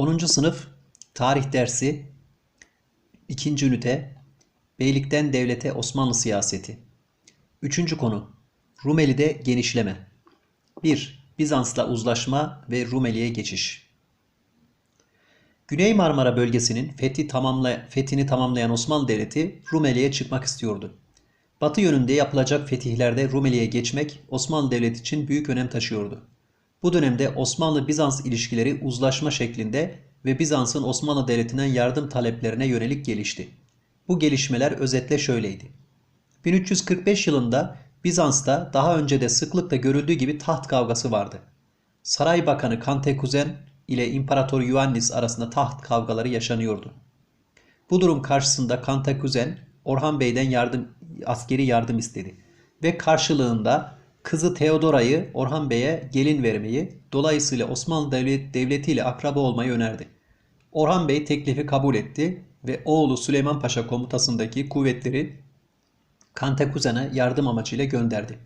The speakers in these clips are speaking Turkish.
10. sınıf tarih dersi 2. ünite Beylikten devlete Osmanlı siyaseti 3. konu Rumeli'de genişleme 1. Bizans'la uzlaşma ve Rumeli'ye geçiş Güney Marmara bölgesinin fethi tamamla, fethini tamamlayan Osmanlı Devleti Rumeli'ye çıkmak istiyordu. Batı yönünde yapılacak fetihlerde Rumeli'ye geçmek Osmanlı Devleti için büyük önem taşıyordu. Bu dönemde Osmanlı-Bizans ilişkileri uzlaşma şeklinde ve Bizans'ın Osmanlı Devleti'nden yardım taleplerine yönelik gelişti. Bu gelişmeler özetle şöyleydi. 1345 yılında Bizans'ta daha önce de sıklıkla görüldüğü gibi taht kavgası vardı. Saray Bakanı Kantekuzen ile İmparator Ioannis arasında taht kavgaları yaşanıyordu. Bu durum karşısında Kantekuzen Orhan Bey'den yardım askeri yardım istedi ve karşılığında kızı Teodora'yı Orhan Bey'e gelin vermeyi, dolayısıyla Osmanlı Devleti ile akraba olmayı önerdi. Orhan Bey teklifi kabul etti ve oğlu Süleyman Paşa komutasındaki kuvvetleri Kantekuzen'e yardım amacıyla gönderdi.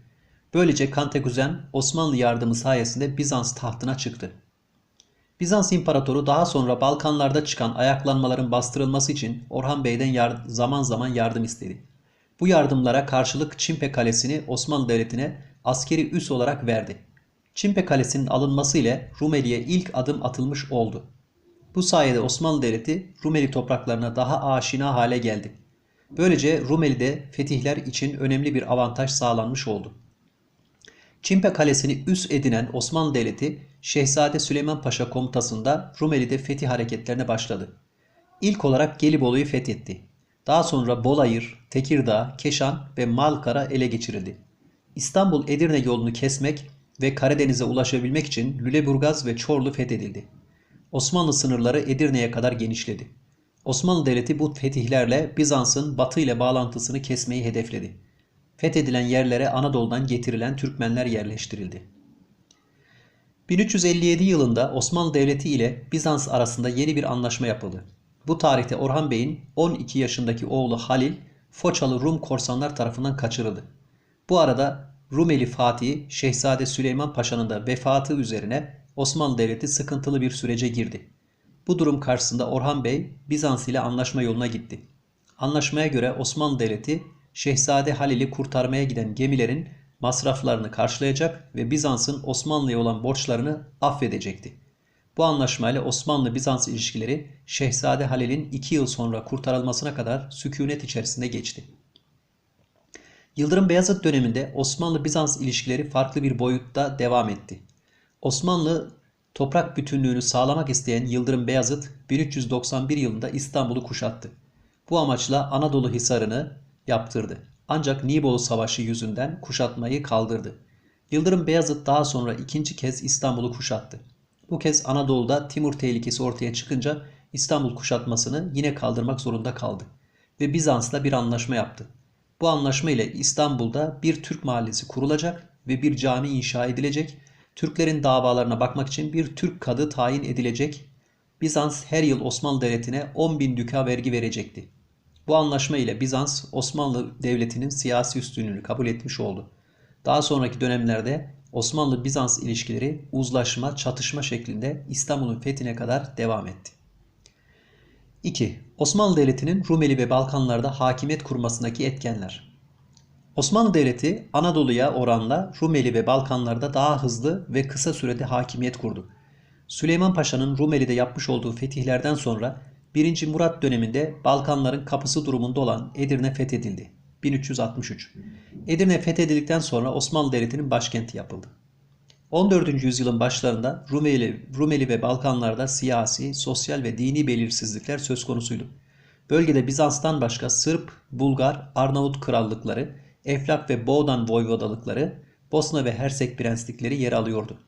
Böylece Kantekuzen Osmanlı yardımı sayesinde Bizans tahtına çıktı. Bizans İmparatoru daha sonra Balkanlarda çıkan ayaklanmaların bastırılması için Orhan Bey'den zaman zaman yardım istedi. Bu yardımlara karşılık Çimpe Kalesi'ni Osmanlı Devleti'ne askeri üs olarak verdi. Çimpe Kalesi'nin alınması ile Rumeli'ye ilk adım atılmış oldu. Bu sayede Osmanlı Devleti Rumeli topraklarına daha aşina hale geldi. Böylece Rumeli'de fetihler için önemli bir avantaj sağlanmış oldu. Çimpe Kalesi'ni üs edinen Osmanlı Devleti Şehzade Süleyman Paşa komutasında Rumeli'de fetih hareketlerine başladı. İlk olarak Gelibolu'yu fethetti. Daha sonra Bolayır, Tekirdağ, Keşan ve Malkara ele geçirildi. İstanbul-Edirne yolunu kesmek ve Karadeniz'e ulaşabilmek için Lüleburgaz ve Çorlu fethedildi. Osmanlı sınırları Edirne'ye kadar genişledi. Osmanlı Devleti bu fetihlerle Bizans'ın batı ile bağlantısını kesmeyi hedefledi. Fethedilen yerlere Anadolu'dan getirilen Türkmenler yerleştirildi. 1357 yılında Osmanlı Devleti ile Bizans arasında yeni bir anlaşma yapıldı. Bu tarihte Orhan Bey'in 12 yaşındaki oğlu Halil, Foçalı Rum korsanlar tarafından kaçırıldı. Bu arada Rumeli Fatih Şehzade Süleyman Paşa'nın da vefatı üzerine Osmanlı Devleti sıkıntılı bir sürece girdi. Bu durum karşısında Orhan Bey Bizans ile anlaşma yoluna gitti. Anlaşmaya göre Osmanlı Devleti Şehzade Halil'i kurtarmaya giden gemilerin masraflarını karşılayacak ve Bizans'ın Osmanlı'ya olan borçlarını affedecekti. Bu anlaşmayla Osmanlı-Bizans ilişkileri Şehzade Halil'in 2 yıl sonra kurtarılmasına kadar sükunet içerisinde geçti. Yıldırım Beyazıt döneminde Osmanlı-Bizans ilişkileri farklı bir boyutta devam etti. Osmanlı toprak bütünlüğünü sağlamak isteyen Yıldırım Beyazıt 1391 yılında İstanbul'u kuşattı. Bu amaçla Anadolu Hisarı'nı yaptırdı. Ancak Nibolu Savaşı yüzünden kuşatmayı kaldırdı. Yıldırım Beyazıt daha sonra ikinci kez İstanbul'u kuşattı. Bu kez Anadolu'da Timur tehlikesi ortaya çıkınca İstanbul kuşatmasını yine kaldırmak zorunda kaldı ve Bizans'la bir anlaşma yaptı. Bu anlaşma ile İstanbul'da bir Türk mahallesi kurulacak ve bir cami inşa edilecek. Türklerin davalarına bakmak için bir Türk kadı tayin edilecek. Bizans her yıl Osmanlı Devleti'ne 10 bin düka vergi verecekti. Bu anlaşma ile Bizans Osmanlı Devleti'nin siyasi üstünlüğünü kabul etmiş oldu. Daha sonraki dönemlerde Osmanlı-Bizans ilişkileri uzlaşma, çatışma şeklinde İstanbul'un fethine kadar devam etti. 2. Osmanlı Devleti'nin Rumeli ve Balkanlarda hakimiyet kurmasındaki etkenler. Osmanlı Devleti Anadolu'ya oranla Rumeli ve Balkanlarda daha hızlı ve kısa sürede hakimiyet kurdu. Süleyman Paşa'nın Rumeli'de yapmış olduğu fetihlerden sonra 1. Murat döneminde Balkanların kapısı durumunda olan Edirne fethedildi. 1363. Edirne fethedildikten sonra Osmanlı Devleti'nin başkenti yapıldı. 14. yüzyılın başlarında Rumeli, Rumeli ve Balkanlarda siyasi, sosyal ve dini belirsizlikler söz konusuydu. Bölgede Bizans'tan başka Sırp, Bulgar, Arnavut krallıkları, Eflak ve Boğdan voyvodalıkları, Bosna ve Hersek prenslikleri yer alıyordu.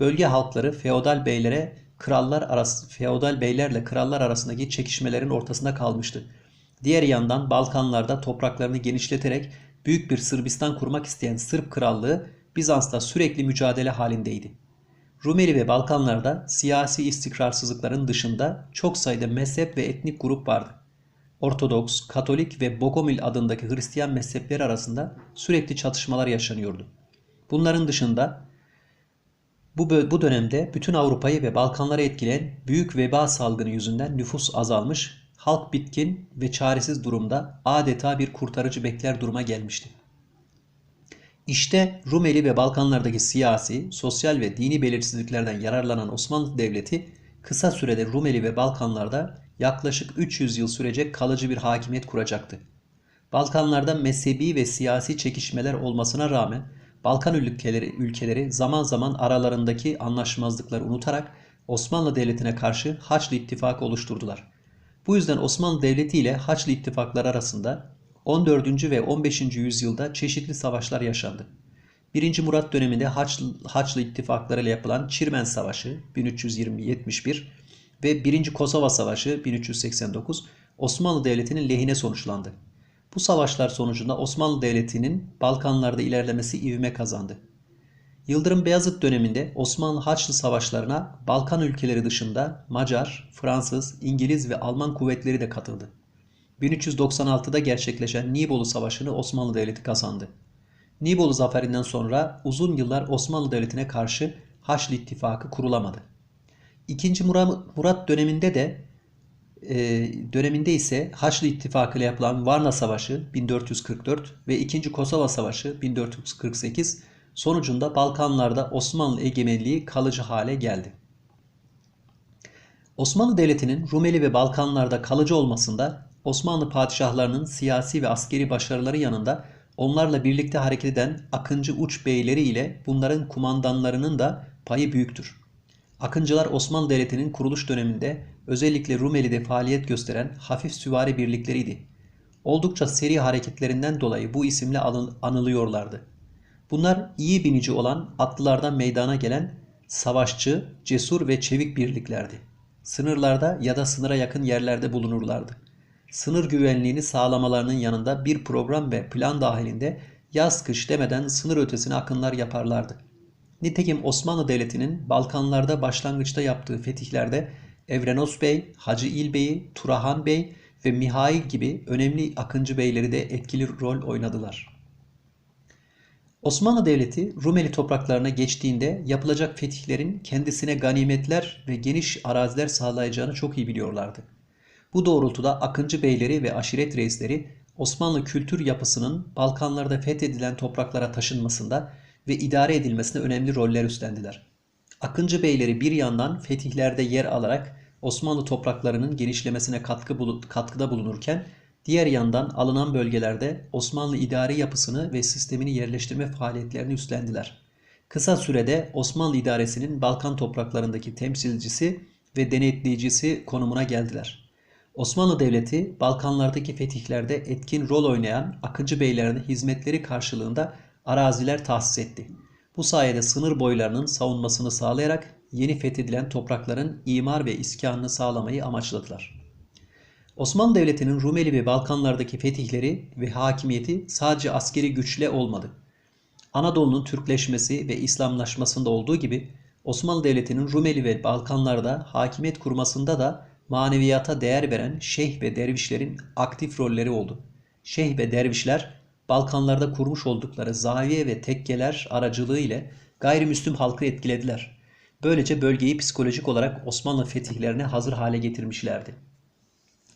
Bölge halkları feodal beylere krallar arası feodal beylerle krallar arasındaki çekişmelerin ortasında kalmıştı. Diğer yandan Balkanlarda topraklarını genişleterek büyük bir Sırbistan kurmak isteyen Sırp krallığı Bizans'ta sürekli mücadele halindeydi. Rumeli ve Balkanlarda siyasi istikrarsızlıkların dışında çok sayıda mezhep ve etnik grup vardı. Ortodoks, Katolik ve Bogomil adındaki Hristiyan mezhepleri arasında sürekli çatışmalar yaşanıyordu. Bunların dışında Bu, bu dönemde bütün Avrupa'yı ve Balkanları etkileyen büyük veba salgını yüzünden nüfus azalmış, halk bitkin ve çaresiz durumda adeta bir kurtarıcı bekler duruma gelmişti. İşte Rumeli ve Balkanlardaki siyasi, sosyal ve dini belirsizliklerden yararlanan Osmanlı Devleti kısa sürede Rumeli ve Balkanlarda yaklaşık 300 yıl sürecek kalıcı bir hakimiyet kuracaktı. Balkanlarda mezhebi ve siyasi çekişmeler olmasına rağmen Balkan ülkeleri, ülkeleri zaman zaman aralarındaki anlaşmazlıkları unutarak Osmanlı Devleti'ne karşı Haçlı İttifakı oluşturdular. Bu yüzden Osmanlı Devleti ile Haçlı İttifakları arasında 14. ve 15. yüzyılda çeşitli savaşlar yaşandı. 1. Murat döneminde Haçlı, Haçlı İttifakları ile yapılan Çirmen Savaşı 1320-71 ve 1. Kosova Savaşı 1389 Osmanlı Devleti'nin lehine sonuçlandı. Bu savaşlar sonucunda Osmanlı Devleti'nin Balkanlarda ilerlemesi ivme kazandı. Yıldırım Beyazıt döneminde Osmanlı Haçlı savaşlarına Balkan ülkeleri dışında Macar, Fransız, İngiliz ve Alman kuvvetleri de katıldı. 1396'da gerçekleşen Nibolu Savaşı'nı Osmanlı Devleti kazandı. Nibolu zaferinden sonra uzun yıllar Osmanlı Devleti'ne karşı Haçlı İttifakı kurulamadı. İkinci Murat döneminde de e, döneminde ise Haçlı İttifakı ile yapılan Varna Savaşı 1444 ve 2. Kosova Savaşı 1448 sonucunda Balkanlarda Osmanlı egemenliği kalıcı hale geldi. Osmanlı Devleti'nin Rumeli ve Balkanlarda kalıcı olmasında Osmanlı padişahlarının siyasi ve askeri başarıları yanında onlarla birlikte hareket eden Akıncı Uç beyleri ile bunların kumandanlarının da payı büyüktür. Akıncılar Osmanlı Devleti'nin kuruluş döneminde özellikle Rumeli'de faaliyet gösteren hafif süvari birlikleriydi. Oldukça seri hareketlerinden dolayı bu isimle anılıyorlardı. Bunlar iyi binici olan atlılardan meydana gelen savaşçı, cesur ve çevik birliklerdi. Sınırlarda ya da sınıra yakın yerlerde bulunurlardı. Sınır güvenliğini sağlamalarının yanında bir program ve plan dahilinde yaz kış demeden sınır ötesine akınlar yaparlardı. Nitekim Osmanlı Devleti'nin Balkanlarda başlangıçta yaptığı fetihlerde Evrenos Bey, Hacı İl Bey'i, Turahan Bey ve Mihail gibi önemli akıncı beyleri de etkili rol oynadılar. Osmanlı Devleti Rumeli topraklarına geçtiğinde yapılacak fetihlerin kendisine ganimetler ve geniş araziler sağlayacağını çok iyi biliyorlardı. Bu doğrultuda Akıncı beyleri ve aşiret reisleri Osmanlı kültür yapısının Balkanlarda fethedilen topraklara taşınmasında ve idare edilmesine önemli roller üstlendiler. Akıncı beyleri bir yandan fetihlerde yer alarak Osmanlı topraklarının genişlemesine katkı bul katkıda bulunurken diğer yandan alınan bölgelerde Osmanlı idari yapısını ve sistemini yerleştirme faaliyetlerini üstlendiler. Kısa sürede Osmanlı idaresinin Balkan topraklarındaki temsilcisi ve denetleyicisi konumuna geldiler. Osmanlı Devleti Balkanlardaki fetihlerde etkin rol oynayan Akıncı beylerine hizmetleri karşılığında araziler tahsis etti. Bu sayede sınır boylarının savunmasını sağlayarak yeni fethedilen toprakların imar ve iskanını sağlamayı amaçladılar. Osmanlı Devleti'nin Rumeli ve Balkanlardaki fetihleri ve hakimiyeti sadece askeri güçle olmadı. Anadolu'nun Türkleşmesi ve İslamlaşmasında olduğu gibi Osmanlı Devleti'nin Rumeli ve Balkanlarda hakimiyet kurmasında da maneviyata değer veren şeyh ve dervişlerin aktif rolleri oldu. Şeyh ve dervişler Balkanlarda kurmuş oldukları zaviye ve tekkeler aracılığı ile gayrimüslim halkı etkilediler. Böylece bölgeyi psikolojik olarak Osmanlı fetihlerine hazır hale getirmişlerdi.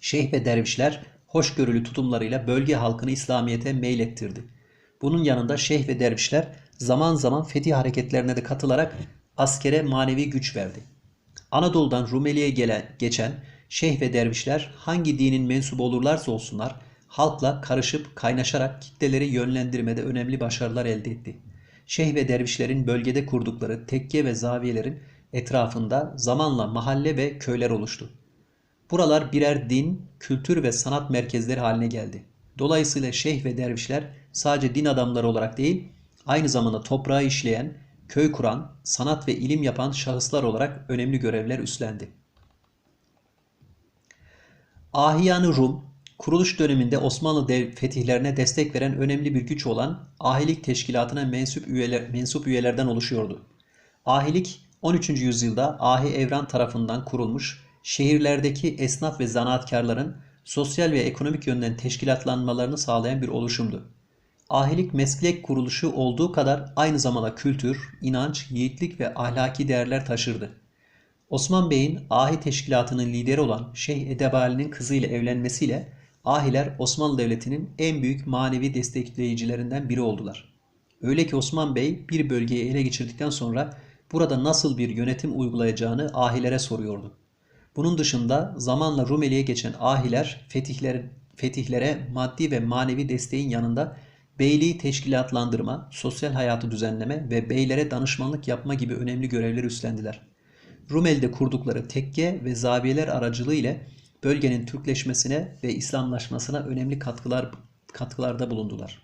Şeyh ve dervişler hoşgörülü tutumlarıyla bölge halkını İslamiyet'e meylettirdi. Bunun yanında şeyh ve dervişler zaman zaman fetih hareketlerine de katılarak askere manevi güç verdi. Anadolu'dan Rumeli'ye gelen, geçen şeyh ve dervişler hangi dinin mensubu olurlarsa olsunlar halkla karışıp kaynaşarak kitleleri yönlendirmede önemli başarılar elde etti. Şeyh ve dervişlerin bölgede kurdukları tekke ve zaviyelerin etrafında zamanla mahalle ve köyler oluştu. Buralar birer din, kültür ve sanat merkezleri haline geldi. Dolayısıyla şeyh ve dervişler sadece din adamları olarak değil, aynı zamanda toprağı işleyen, köy kuran, sanat ve ilim yapan şahıslar olarak önemli görevler üstlendi. Ahiyan-ı Rum, kuruluş döneminde Osmanlı dev fetihlerine destek veren önemli bir güç olan Ahilik Teşkilatı'na mensup, üyeler, mensup üyelerden oluşuyordu. Ahilik 13. yüzyılda Ahi Evran tarafından kurulmuş şehirlerdeki esnaf ve zanaatkarların sosyal ve ekonomik yönden teşkilatlanmalarını sağlayan bir oluşumdu. Ahilik meslek kuruluşu olduğu kadar aynı zamanda kültür, inanç, yiğitlik ve ahlaki değerler taşırdı. Osman Bey'in Ahi Teşkilatı'nın lideri olan Şeyh Edebali'nin kızıyla evlenmesiyle Ahiler Osmanlı Devleti'nin en büyük manevi destekleyicilerinden biri oldular. Öyle ki Osman Bey bir bölgeyi ele geçirdikten sonra burada nasıl bir yönetim uygulayacağını Ahilere soruyordu. Bunun dışında zamanla Rumeli'ye geçen Ahiler fetihler, fetihlere maddi ve manevi desteğin yanında beyliği teşkilatlandırma, sosyal hayatı düzenleme ve beylere danışmanlık yapma gibi önemli görevler üstlendiler. Rumeli'de kurdukları tekke ve zaviyeler aracılığı ile bölgenin Türkleşmesine ve İslamlaşmasına önemli katkılar katkılarda bulundular.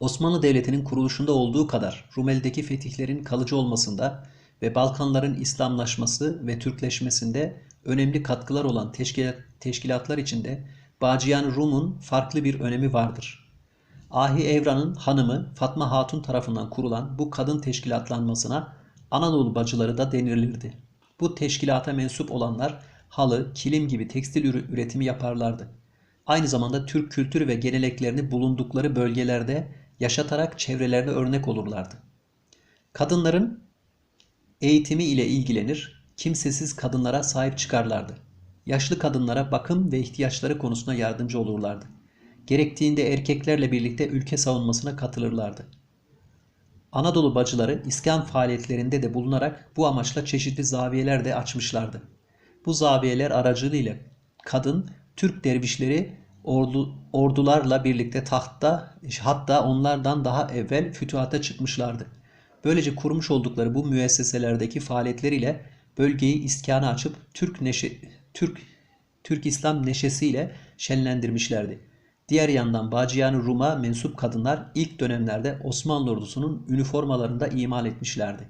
Osmanlı Devleti'nin kuruluşunda olduğu kadar Rumeli'deki fetihlerin kalıcı olmasında ve Balkanların İslamlaşması ve Türkleşmesinde önemli katkılar olan teşkilat, teşkilatlar içinde Bacıyan Rum'un farklı bir önemi vardır. Ahi Evran'ın hanımı Fatma Hatun tarafından kurulan bu kadın teşkilatlanmasına Anadolu bacıları da denilirdi. Bu teşkilata mensup olanlar halı, kilim gibi tekstil üretimi yaparlardı. Aynı zamanda Türk kültürü ve geleneklerini bulundukları bölgelerde yaşatarak çevrelerine örnek olurlardı. Kadınların eğitimi ile ilgilenir, kimsesiz kadınlara sahip çıkarlardı. Yaşlı kadınlara bakım ve ihtiyaçları konusunda yardımcı olurlardı. Gerektiğinde erkeklerle birlikte ülke savunmasına katılırlardı. Anadolu bacıları iskan faaliyetlerinde de bulunarak bu amaçla çeşitli zaviyeler de açmışlardı. Bu zaviyeler aracılığıyla kadın Türk dervişleri ordu, ordularla birlikte tahtta hatta onlardan daha evvel fütuhata çıkmışlardı. Böylece kurmuş oldukları bu müesseselerdeki faaliyetleriyle bölgeyi iskana açıp Türk neşe, Türk Türk İslam neşesiyle şenlendirmişlerdi. Diğer yandan Bacıyan Rum'a mensup kadınlar ilk dönemlerde Osmanlı ordusunun üniformalarında imal etmişlerdi.